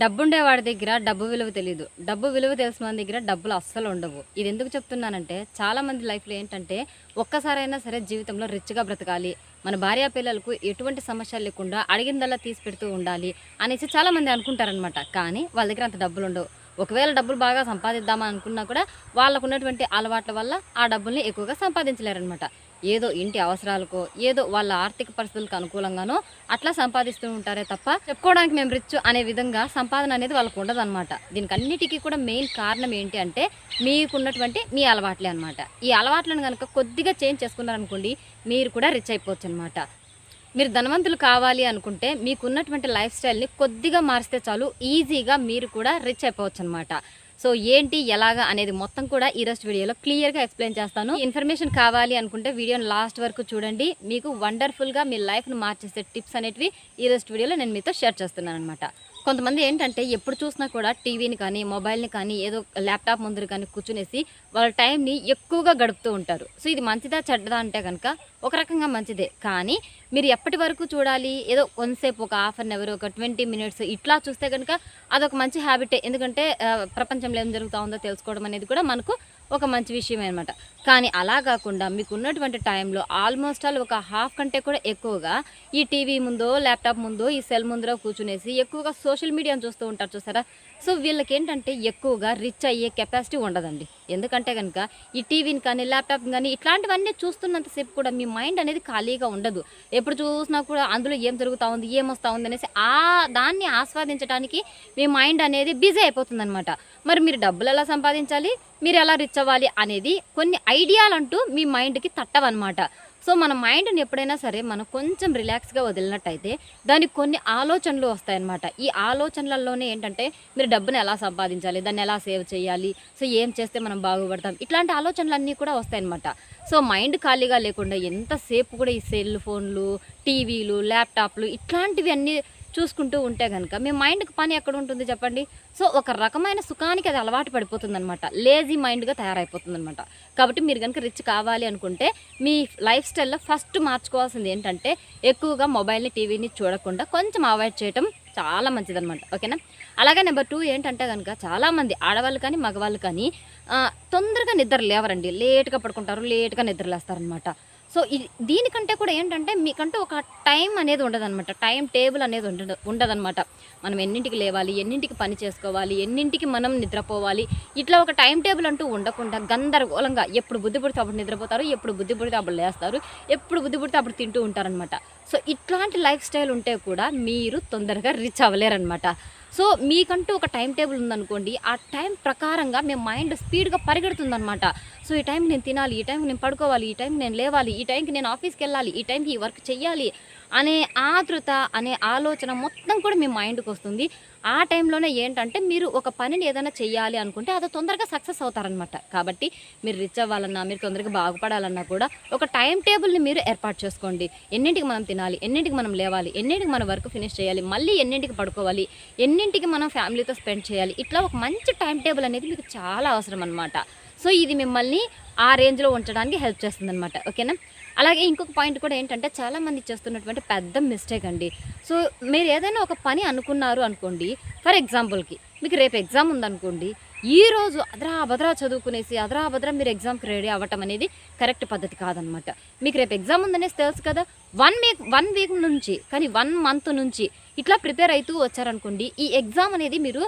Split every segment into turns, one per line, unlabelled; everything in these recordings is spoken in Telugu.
డబ్బుండేవాడి దగ్గర డబ్బు విలువ తెలియదు డబ్బు విలువ తెలిసిన వాడి దగ్గర డబ్బులు అస్సలు ఉండవు. ఇది ఎందుకు చెప్తున్నానంటే చాలా మంది లైఫ్లో ఏంటంటే ఒక్కసారైనా సరే జీవితంలో రిచ్గా బ్రతకాలి. మన భార్య పిల్లలకు ఎటువంటి సమస్యలు లేకుండా అడిగిందల్లా తీసి పెడుతూ ఉండాలి అనేసి చాలామంది అనుకుంటారనమాట కానీ వాళ్ళ దగ్గర అంత డబ్బులు ఉండవు ఒకవేళ డబ్బులు బాగా సంపాదిద్దామని అనుకున్నా కూడా వాళ్ళకు ఉన్నటువంటి అలవాట్ల వల్ల ఆ డబ్బుల్ని ఎక్కువగా సంపాదించలేరనమాట ఏదో ఇంటి అవసరాలకో ఏదో వాళ్ళ ఆర్థిక పరిస్థితులకు అనుకూలంగానో అట్లా సంపాదిస్తూ ఉంటారే తప్ప చెప్పుకోవడానికి మేము రిచ్ అనే విధంగా సంపాదన అనేది వాళ్ళకు ఉండదన్నమాట. దీనికి అన్నిటికీ కూడా మెయిన్ కారణం ఏంటి అంటే మీకున్నటువంటి మీ అలవాట్లే అనమాట ఈ అలవాట్లను కనుక కొద్దిగా చేంజ్ చేసుకున్నారనుకోండి మీరు కూడా రిచ్ అయిపోవచ్చు అనమాట మీరు ధనవంతులు కావాలి అనుకుంటే మీకున్నటువంటి లైఫ్ స్టైల్ని కొద్దిగా మారిస్తే చాలు ఈజీగా మీరు కూడా రిచ్ అయిపోవచ్చు అనమాట సో ఏంటి ఎలాగా అనేది మొత్తం కూడా ఈరోజు వీడియోలో క్లియర్గా ఎక్స్ప్లెయిన్ చేస్తాను. ఇన్ఫర్మేషన్ కావాలి అనుకుంటే వీడియోని లాస్ట్ వరకు చూడండి. మీకు వండర్ఫుల్గా మీ లైఫ్ను మార్చేసే టిప్స్ అనేటివి ఈరోజు వీడియోలో నేను మీతో షేర్ చేస్తున్నాను అనమాట కొంతమంది ఏంటంటే ఎప్పుడు చూసినా కూడా టీవీని కానీ మొబైల్ని కానీ ఏదో ల్యాప్టాప్ ముందర కానీ కూర్చునేసి వాళ్ళ టైంని ఎక్కువగా గడుపుతూ ఉంటారు. సో ఇది మంచిదా చెడ్డదా అంటే కనుక ఒక రకంగా మంచిదే. కానీ మీరు ఎప్పటి వరకు చూడాలి? ఏదో కొంతసేపు ఒక హాఫ్ అన్ అవర్ ఒక ట్వంటీ మినిట్స్ ఇట్లా చూస్తే కనుక అదొక మంచి హ్యాబిటే. ఎందుకంటే ప్రపంచంలో ఏం జరుగుతూ ఉందో తెలుసుకోవడం అనేది కూడా మనకు ఒక మంచి విషయమే అనమాట కానీ అలా కాకుండా మీకు ఉన్నటువంటి టైంలో ఆల్మోస్ట్ ఆల్ ఒక హాఫ్ కంటే కూడా ఎక్కువగా ఈ టీవీ ముందో ల్యాప్టాప్ ముందో ఈ సెల్ ముందర కూర్చునేసి ఎక్కువగా సోషల్ మీడియాను చూస్తూ ఉంటారు చూసారా? సో వీళ్ళకి ఏంటంటే ఎక్కువగా రిచ్ అయ్యే కెపాసిటీ ఉండదండి. ఎందుకంటే కనుక ఈ టీవీని కానీ ల్యాప్టాప్ కానీ ఇట్లాంటివన్నీ చూస్తున్నంతసేపు కూడా మీ మైండ్ అనేది ఖాళీగా ఉండదు. ఎప్పుడు చూసినా కూడా అందులో ఏం జరుగుతూ ఉంది ఏమొస్తూ ఉంది అనేసి ఆ దాన్ని ఆస్వాదించడానికి మీ మైండ్ అనేది బిజీ అయిపోతుందనమాట మరి మీరు డబ్బులు ఎలా సంపాదించాలి? మీరు ఎలా రిచ్ అవ్వాలి అనేది కొన్ని ఐడియాలు అంటూ మీ మైండ్కి తట్టవన్నమాట. సో మన మైండ్ని ఎప్పుడైనా సరే మనం కొంచెం రిలాక్స్గా వదిలినట్టయితే దానికి కొన్ని ఆలోచనలు వస్తాయన్నమాట. ఈ ఆలోచనలలోనే ఏంటంటే మీరు డబ్బును ఎలా సంపాదించాలి దాన్ని ఎలా సేవ్ చేయాలి సో ఏం చేస్తే మనం బాగుపడతాం ఇట్లాంటి ఆలోచనలు కూడా వస్తాయన్నమాట. సో మైండ్ ఖాళీగా లేకుండా ఎంతసేపు కూడా ఈ సెల్ ఫోన్లు టీవీలు ల్యాప్టాప్లు ఇట్లాంటివి అన్నీ చూసుకుంటూ ఉంటే కనుక మీ మైండ్కి పని ఎక్కడ ఉంటుంది చెప్పండి? సో ఒక రకమైన సుఖానికి అది అలవాటు పడిపోతుంది అనమాట లేజీ మైండ్గా తయారైపోతుంది అనమాట కాబట్టి మీరు కనుక రిచ్ కావాలి అనుకుంటే మీ లైఫ్ స్టైల్లో ఫస్ట్ మార్చుకోవాల్సింది ఏంటంటే ఎక్కువగా మొబైల్ని టీవీని చూడకుండా కొంచెం అవాయిడ్ చేయటం చాలా మంచిదనమాట ఓకేనా? అలాగే నెంబర్ టూ ఏంటంటే కనుక చాలామంది ఆడవాళ్ళు కానీ మగవాళ్ళు కానీ తొందరగా నిద్ర లేవరండి. లేట్గా పడుకుంటారు లేట్గా నిద్రలేస్తారనమాట సో ఇది దీనికంటే కూడా ఏంటంటే మీకంటూ ఒక టైం అనేది ఉండదన్నమాట. టైం టేబుల్ అనేది ఉండదు ఉండదన్నమాట. మనం ఎన్నింటికి లేవాలి ఎన్నింటికి పని చేసుకోవాలి ఎన్నింటికి మనం నిద్రపోవాలి. ఇట్లా ఒక టైం టేబుల్ అంటూ ఉండకుండా గందరగోళంగా ఎప్పుడు బుద్ధి పుడితే అప్పుడు నిద్రపోతారు ఎప్పుడు బుద్ధి పుడితే అప్పుడు లేస్తారు ఎప్పుడు బుద్ధి పుడితే అప్పుడు తింటూ ఉంటారనమాట సో ఇట్లాంటి లైఫ్ స్టైల్ ఉంటే కూడా మీరు తొందరగా రీచ్ అవ్వలేరనమాట సో మీకంటూ ఒక టైం టేబుల్ ఉందనుకోండి ఆ టైం ప్రకారంగా మీ మైండ్ స్పీడ్గా పరిగెడుతుందనమాట సో ఈ టైంకి నేను తినాలి ఈ టైంకి నేను పడుకోవాలి ఈ టైంకి నేను లేవాలి ఈ టైంకి నేను ఆఫీస్కి వెళ్ళాలి ఈ టైంకి ఈ వర్క్ చెయ్యాలి అనే ఆతృత అనే ఆలోచన మొత్తం కూడా మీ మైండ్కి వస్తుంది. ఆ టైంలోనే ఏంటంటే మీరు ఒక పనిని ఏదైనా చేయాలి అనుకుంటే అది తొందరగా సక్సెస్ అవుతారనమాట కాబట్టి మీరు రిచ్ అవ్వాలన్నా మీరు తొందరగా బాగుపడాలన్నా కూడా ఒక టైం టేబుల్ని మీరు ఏర్పాటు చేసుకోండి. ఎన్నింటికి మనం తినాలి ఎన్నింటికి మనం లేవాలి ఎన్నింటికి మన వర్క్ ఫినిష్ చేయాలి మళ్ళీ ఎన్నింటికి పడుకోవాలి ఎన్నింటికి మనం ఫ్యామిలీతో స్పెండ్ చేయాలి ఇట్లా ఒక మంచి టైం టేబుల్ అనేది మీకు చాలా అవసరం అనమాట సో ఇది మిమ్మల్ని ఆ రేంజ్లో ఉంచడానికి హెల్ప్ చేస్తుంది అనమాట ఓకేనా? అలాగే ఇంకొక పాయింట్ కూడా ఏంటంటే చాలామంది చేస్తున్నటువంటి పెద్ద మిస్టేక్ అండి. సో మీరు ఏదైనా ఒక పని అనుకున్నారు అనుకోండి ఫర్ ఎగ్జాంపుల్కి మీకు రేపు ఎగ్జామ్ ఉందనుకోండి ఈ రోజు అదరా అభద్రా చదువుకునేసి అదరా అభద్రా మీరు ఎగ్జామ్కి రెడీ అవ్వటం అనేది కరెక్ట్ పద్ధతి కాదనమాట. మీకు రేపు ఎగ్జామ్ ఉందనేసి తెలుసు కదా వన్ వీక్ వన్ వీక్ నుంచి కానీ వన్ మంత్ నుంచి ఇట్లా ప్రిపేర్ అవుతూ వచ్చారనుకోండి ఈ ఎగ్జామ్ అనేది మీరు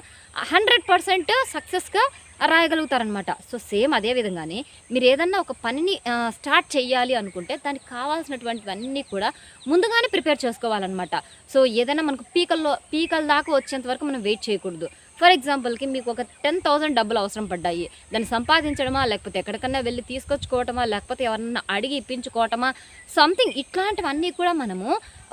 హండ్రెడ్ పర్సెంట్ సక్సెస్గా రాయగలుగుతారనమాట సో సేమ్ అదే విధంగానే మీరు ఏదన్నా ఒక పనిని స్టార్ట్ చేయాలి అనుకుంటే దానికి కావాల్సినటువంటివన్నీ కూడా ముందుగానే ప్రిపేర్ చేసుకోవాలన్నమాట. సో ఏదైనా మనకు పీకల్లో పీకల దాకా వచ్చేంత వరకు మనం వెయిట్ చేయకూడదు. ఫర్ ఎగ్జాంపుల్కి మీకు ఒక టెన్ థౌసండ్ డబ్బులు అవసరం పడ్డాయి. దాన్ని సంపాదించడమా లేకపోతే ఎక్కడికన్నా వెళ్ళి తీసుకొచ్చుకోవటమా లేకపోతే ఎవరన్నా అడిగి ఇప్పించుకోవటమా సంథింగ్ ఇట్లాంటివన్నీ కూడా మనము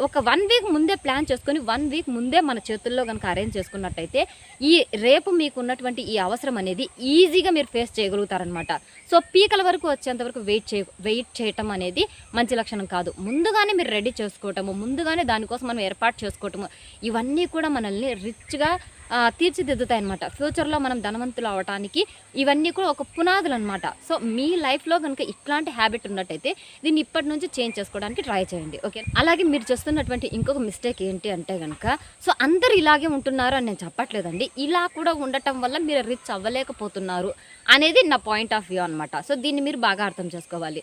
ఒక వన్ వీక్ ముందే ప్లాన్ చేసుకొని వన్ వీక్ ముందే మన చేతుల్లో కనుక అరేంజ్ చేసుకున్నట్టయితే ఈ రేపు మీకు ఉన్నటువంటి ఈ అవసరం అనేది ఈజీగా మీరు ఫేస్ చేయగలుగుతారనమాట సో పీకల వరకు వచ్చేంత వరకు వెయిట్ చే వెయిట్ చేయటం అనేది మంచి లక్షణం కాదు. ముందుగానే మీరు రెడీ చేసుకోవటము ముందుగానే దానికోసం మనం ఏర్పాటు చేసుకోవటము ఇవన్నీ కూడా మనల్ని రిచ్గా తీర్చిదిద్దుతాయి అనమాట ఫ్యూచర్లో మనం ధనవంతులు అవడానికి ఇవన్నీ కూడా ఒక పునాదులు అనమాట సో మీ లైఫ్లో కనుక ఇట్లాంటి హ్యాబిట్ ఉన్నట్టయితే దీన్ని ఇప్పటి నుంచి చేంజ్ చేసుకోవడానికి ట్రై చేయండి. ఓకే? అలాగే మీరు చేస్తున్న చేస్తున్నటువంటి ఇంకొక మిస్టేక్ ఏంటి అంటే కనుక సో అందరు ఇలాగే ఉంటున్నారు అని నేను చెప్పట్లేదండి. ఇలా కూడా ఉండటం వల్ల మీరు రిచ్ అవ్వలేకపోతున్నారు అనేది నా పాయింట్ ఆఫ్ వ్యూ అనమాట సో దీన్ని మీరు బాగా అర్థం చేసుకోవాలి.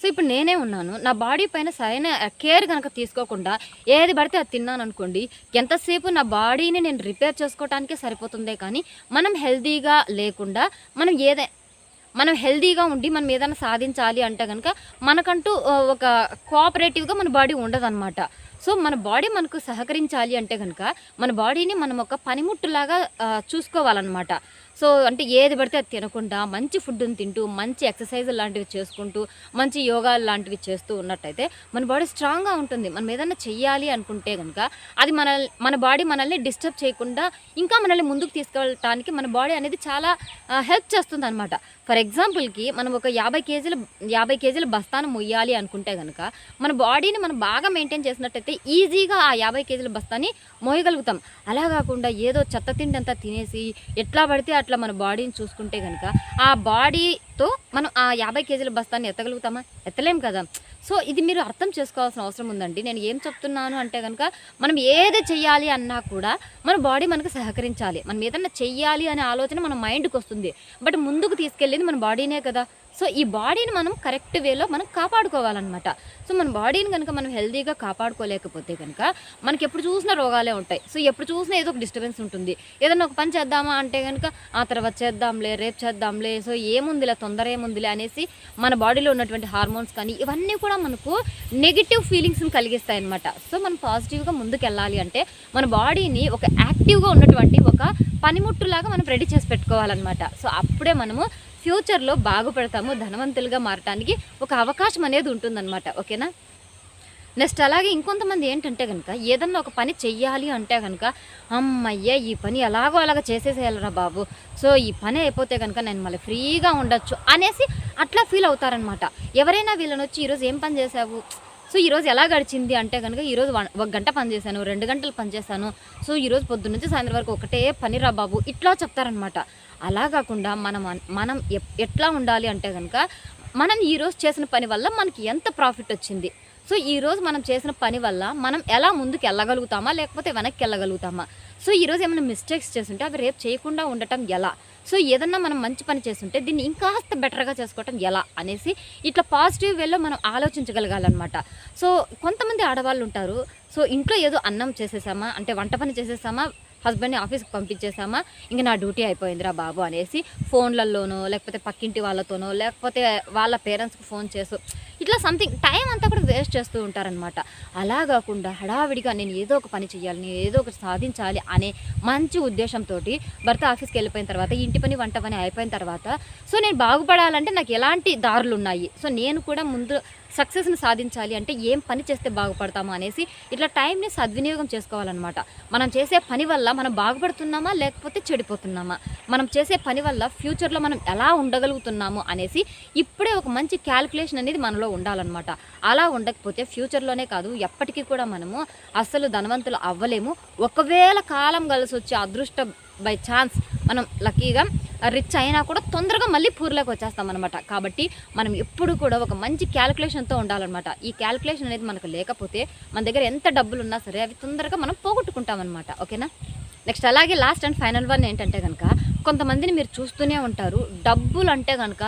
సో ఇప్పుడు నేనే ఉన్నాను. నా బాడీ పైన సరైన కేర్ కనుక తీసుకోకుండా ఏది పడితే అది తిన్నాను అనుకోండి ఎంతసేపు నా బాడీని నేను రిపేర్ చేసుకోవటానికే సరిపోతుందే కానీ మనం హెల్తీగా లేకుండా మనం ఏదై మనం హెల్తీగా ఉండి మనం ఏదైనా సాధించాలి అంటే కనుక మనకంటూ ఒక కోఆపరేటివ్గా మన బాడీ ఉండదన్నమాట. సో మన బాడీ మనకు సహకరించాలి అంటే కనుక మన బాడీని మనం ఒక పనిముట్టులాగా చూసుకోవాలన్నమాట. సో అంటే ఏది పడితే అది తినకుండా మంచి ఫుడ్ని తింటూ మంచి ఎక్సర్సైజ్ లాంటివి చేసుకుంటూ మంచి యోగా లాంటివి చేస్తూ ఉన్నట్టయితే మన బాడీ స్ట్రాంగ్గా ఉంటుంది. మనం ఏదైనా చెయ్యాలి అనుకుంటే కనుక అది మన మన బాడీ మనల్ని డిస్టర్బ్ చేయకుండా ఇంకా మనల్ని ముందుకు తీసుకెళ్ళటానికి మన బాడీ అనేది చాలా హెల్ప్ చేస్తుంది అనమాట ఫర్ ఎగ్జాంపుల్కి మనం ఒక యాభై కేజీల యాభై కేజీల బస్తాను మొయ్యాలి అనుకుంటే కనుక మన బాడీని మనం బాగా మెయింటైన్ చేసినట్టయితే ఈజీగా ఆ యాభై కేజీల బస్తాని మోయగలుగుతాం అలా కాకుండా ఏదో చెత్త తిండి అంతా తినేసి ఎట్లా పడితే అట్లా మన బాడీని చూసుకుంటే కనుక ఆ బాడీతో మనం ఆ యాభై కేజీల బస్తాన్ని ఎత్తగలుగుతామా? ఎత్తలేం కదా. సో ఇది మీరు అర్థం చేసుకోవాల్సిన అవసరం ఉందండి. నేను ఏం చెప్తున్నాను అంటే కనుక మనం ఏది చెయ్యాలి అన్నా కూడా మన బాడీ మనకు సహకరించాలి. మనం ఏదన్నా చెయ్యాలి అనే ఆలోచన మన మైండ్కి వస్తుంది. బట్ ముందుకు తీసుకెళ్ళేది మన బాడీనే కదా. సో ఈ బాడీని మనం కరెక్ట్ వేలో మనం కాపాడుకోవాలన్నమాట. సో మన బాడీని కనుక మనం హెల్తీగా కాపాడుకోలేకపోతే కనుక మనకి ఎప్పుడు చూసినా రోగాలే ఉంటాయి. సో ఎప్పుడు చూసినా ఏదో ఒక డిస్టర్బెన్స్ ఉంటుంది. ఏదైనా ఒక పని చేద్దామా అంటే కనుక ఆ తర్వాత చేద్దాంలే రేపు చేద్దాంలే సో ఏముందిలే తొందర ఏముందిలే అనేసి మన బాడీలో ఉన్నటువంటి హార్మోన్స్ కానీ ఇవన్నీ కూడా మనకు నెగిటివ్ ఫీలింగ్స్ని కలిగిస్తాయి అనమాట సో మనం పాజిటివ్గా ముందుకు వెళ్ళాలి అంటే మన బాడీని ఒక యాక్టివ్గా ఉన్నటువంటి ఒక పనిముట్టులాగా మనం రెడీ చేసి పెట్టుకోవాలన్నమాట. సో అప్పుడే మనము ఫ్యూచర్లో బాగుపడతాము ధనవంతులుగా మారటానికి ఒక అవకాశం అనేది ఉంటుందన్నమాట ఓకేనా? నెక్స్ట్ అలాగే ఇంకొంతమంది ఏంటంటే కనుక ఏదన్నా ఒక పని చెయ్యాలి అంటే కనుక అమ్మయ్య ఈ పని ఎలాగో అలాగ చేసేసేయాలరా బాబు. సో ఈ పని అయిపోతే కనుక నేను మళ్ళీ ఫ్రీగా ఉండొచ్చు అనేసి అట్లా ఫీల్ అవుతారనమాట ఎవరైనా వీళ్ళని వచ్చి ఈరోజు ఏం పని చేసావు సో ఈరోజు ఎలా గడిచింది అంటే కనుక ఈరోజు వన్- ఒక గంట పనిచేశాను రెండు గంటలు పనిచేశాను సో ఈరోజు పొద్దున్న నుంచి సాయంత్రం వరకు ఒకటే పని రా బాబు ఇట్లా చెప్తారనమాట అలా కాకుండా మనం అన్- మనం ఎప్- ఎట్లా ఉండాలి అంటే కనుక మనం ఈరోజు చేసిన పని వల్ల మనకి ఎంత ప్రాఫిట్ వచ్చింది? సో ఈరోజు మనం చేసిన పని వల్ల మనం ఎలా ముందుకు వెళ్ళగలుగుతామా లేకపోతే వెనక్కి వెళ్ళగలుగుతామా? సో ఈరోజు ఏమైనా మిస్టేక్స్ చేస్తుంటే అవి రేపు చేయకుండా ఉండటం ఎలా? సో ఏదన్నా మనం మంచి పని చేస్తుంటే దీన్ని ఇంకాస్త బెటర్గా చేసుకోవటం ఎలా అనేసి ఇట్లా పాజిటివ్ వేలో మనం ఆలోచించగలగాలన్నమాట. సో కొంతమంది ఆడవాళ్ళు ఉంటారు. సో ఇంట్లో ఏదో అన్నం చేసేసామా? అంటే వంట పని చేసేసామా? హస్బెండ్ని ఆఫీస్కి పంపించేసామా? ఇంక నా డ్యూటీ అయిపోయిందిరా బాబు అనేసి ఫోన్లలోనో లేకపోతే పక్కింటి వాళ్ళతోనో లేకపోతే వాళ్ళ పేరెంట్స్కి ఫోన్ చేసు ఇట్లా సంథింగ్ టైం అంతా కూడా వేస్ట్ చేస్తూ ఉంటారనమాట అలా కాకుండా హడావిడిగా నేను ఏదో ఒక పని చేయాలి నేను ఏదో ఒకటి సాధించాలి అనే మంచి ఉద్దేశంతో భర్త ఆఫీస్కి వెళ్ళిపోయిన తర్వాత ఇంటి పని వంట పని అయిపోయిన తర్వాత సో నేను బాగుపడాలంటే నాకు ఎలాంటి దారులు ఉన్నాయి? సో నేను కూడా ముందు సక్సెస్ని సాధించాలి అంటే ఏం పని చేస్తే బాగుపడతామా అనేసి ఇట్లా టైంని సద్వినియోగం చేసుకోవాలన్నమాట. మనం చేసే పని వల్ల మనం బాగుపడుతున్నామా లేకపోతే చెడిపోతున్నామా? మనం చేసే పని వల్ల ఫ్యూచర్లో మనం ఎలా ఉండగలుగుతున్నాము అనేసి ఇప్పుడే ఒక మంచి క్యాలిక్యులేషన్ అనేది మనలో ఉండాలన్నమాట. అలా ఉండకపోతే ఫ్యూచర్లోనే కాదు ఎప్పటికీ కూడా మనము అస్సలు ధనవంతులు అవ్వలేము. ఒకవేళ కాలం కలిసి వచ్చే అదృష్టం బై ఛాన్స్ మనం లక్కీగా రిచ్ అయినా కూడా తొందరగా మళ్ళీ పూర్లోకి వచ్చేస్తాం అనమాట కాబట్టి మనం ఎప్పుడు కూడా ఒక మంచి క్యాలిక్యులేషన్తో ఉండాలన్నమాట. ఈ క్యాలిక్యులేషన్ అనేది మనకు లేకపోతే మన దగ్గర ఎంత డబ్బులు ఉన్నా సరే అవి తొందరగా మనం పోగొట్టుకుంటాం అనమాట ఓకేనా? నెక్స్ట్ అలాగే లాస్ట్ అండ్ ఫైనల్ వన్ ఏంటంటే కనుక కొంతమందిని మీరు చూస్తూనే ఉంటారు. డబ్బులు అంటే కనుక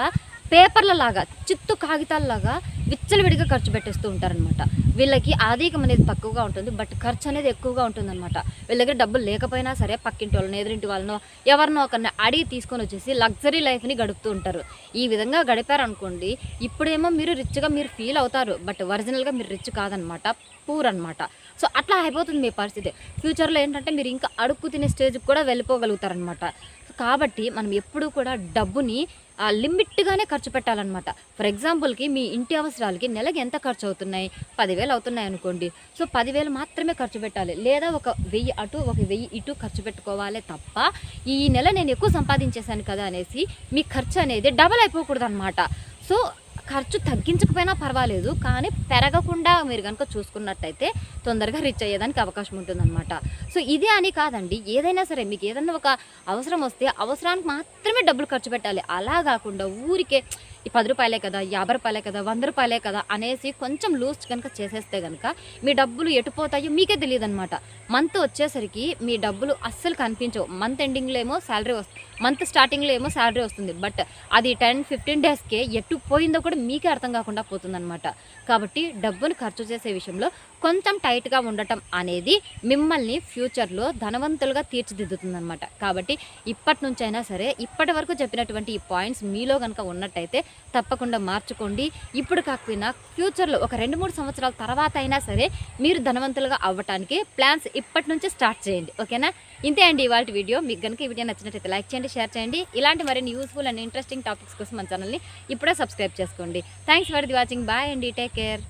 పేపర్ల లాగా చిత్తు కాగితాలలాగా విచ్చలవిడిగా ఖర్చు పెట్టేస్తూ ఉంటారనమాట వీళ్ళకి ఆదాయం అనేది తక్కువగా ఉంటుంది బట్ ఖర్చు అనేది ఎక్కువగా ఉంటుందన్నమాట. వీళ్ళ దగ్గర డబ్బులు లేకపోయినా సరే పక్కింటి వాళ్ళని ఎదురింటి వాళ్ళనో ఎవరినో ఒకరిని అడిగి తీసుకొని వచ్చేసి లగ్జరీ లైఫ్ని గడుపుతూ ఉంటారు. ఈ విధంగా గడిపారనుకోండి ఇప్పుడేమో మీరు రిచ్గా మీరు ఫీల్ అవుతారు బట్ ఒరిజినల్గా మీరు రిచ్ కాదనమాట పూర్ అనమాట సో అట్లా అయిపోతుంది మీ పరిస్థితి. ఫ్యూచర్లో ఏంటంటే మీరు ఇంకా అడుక్కు తినే స్టేజ్కి కూడా వెళ్ళిపోగలుగుతారనమాట కాబట్టి మనం ఎప్పుడూ కూడా డబ్బుని లిమిట్గానే ఖర్చు పెట్టాలన్నమాట. ఫర్ ఎగ్జాంపుల్కి మీ ఇంటి అవసరాలకి నెలకి ఎంత ఖర్చు అవుతున్నాయి పదివేలు అవుతున్నాయి అనుకోండి. సో పదివేలు మాత్రమే ఖర్చు పెట్టాలి. లేదా ఒక వెయ్యి అటు ఒక వెయ్యి ఇటు ఖర్చు పెట్టుకోవాలి తప్ప ఈ నెల నేను ఎక్కువ సంపాదించేశాను కదా అనేసి మీ ఖర్చు అనేది డబల్ అయిపోకూడదు అనమాట సో ఖర్చు తగ్గించకపోయినా పర్వాలేదు కానీ పెరగకుండా మీరు కనుక చూసుకున్నట్టయితే తొందరగా రీచ్ అయ్యేదానికి అవకాశం ఉంటుందన్నమాట. సో ఇదే అని కాదండి. ఏదైనా సరే మీకు ఏదైనా ఒక అవసరం వస్తే అవసరానికి మాత్రమే డబ్బులు ఖర్చు పెట్టాలి. అలా కాకుండా ఊరికే ఈ పది రూపాయలే కదా యాభై రూపాయలే కదా వంద రూపాయలే కదా అనేసి కొంచెం లూజ్ కనుక చేసేస్తే కనుక మీ డబ్బులు ఎటుపోతాయో మీకే తెలియదు అనమాట మంత్ వచ్చేసరికి మీ డబ్బులు అస్సలు కనిపించవు. మంత్ ఎండింగ్లో ఏమో శాలరీ వస్తుంది మంత్ స్టార్టింగ్లో ఏమో శాలరీ వస్తుంది. బట్ అది టెన్ ఫిఫ్టీన్ డేస్కే ఎటు పోయిందో కూడా మీకే అర్థం కాకుండా పోతుందన్నమాట. కాబట్టి డబ్బును ఖర్చు చేసే విషయంలో కొంచెం టైట్గా ఉండటం అనేది మిమ్మల్ని ఫ్యూచర్లో ధనవంతులుగా తీర్చిదిద్దుతుందన్నమాట. కాబట్టి ఇప్పటి నుంచైనా సరే ఇప్పటి వరకు చెప్పినటువంటి ఈ పాయింట్స్ మీలో కనుక ఉన్నట్టయితే తప్పకుండా మార్చుకోండి. ఇప్పుడు కాకపోయినా ఫ్యూచర్లో ఒక రెండు మూడు సంవత్సరాల తర్వాత అయినా సరే మీరు ధనవంతులుగా అవ్వటానికి ప్లాన్స్ ఇప్పటి నుంచి స్టార్ట్ చేయండి. ఓకేనా? ఇంతే అండి ఇవాళ వీడియో. మీకు కనుక ఈ వీడియో నచ్చినట్లయితే లైక్ చేయండి షేర్ చేయండి. ఇలాంటి మరిన్ని యూస్ఫుల్ అండ్ ఇంట్రెస్టింగ్ టాపిక్స్ కోసం మన ఛానల్ని ఇప్పుడే సబ్స్క్రైబ్ చేసుకోండి. Thanks for the watching. Bye అండి. Take care.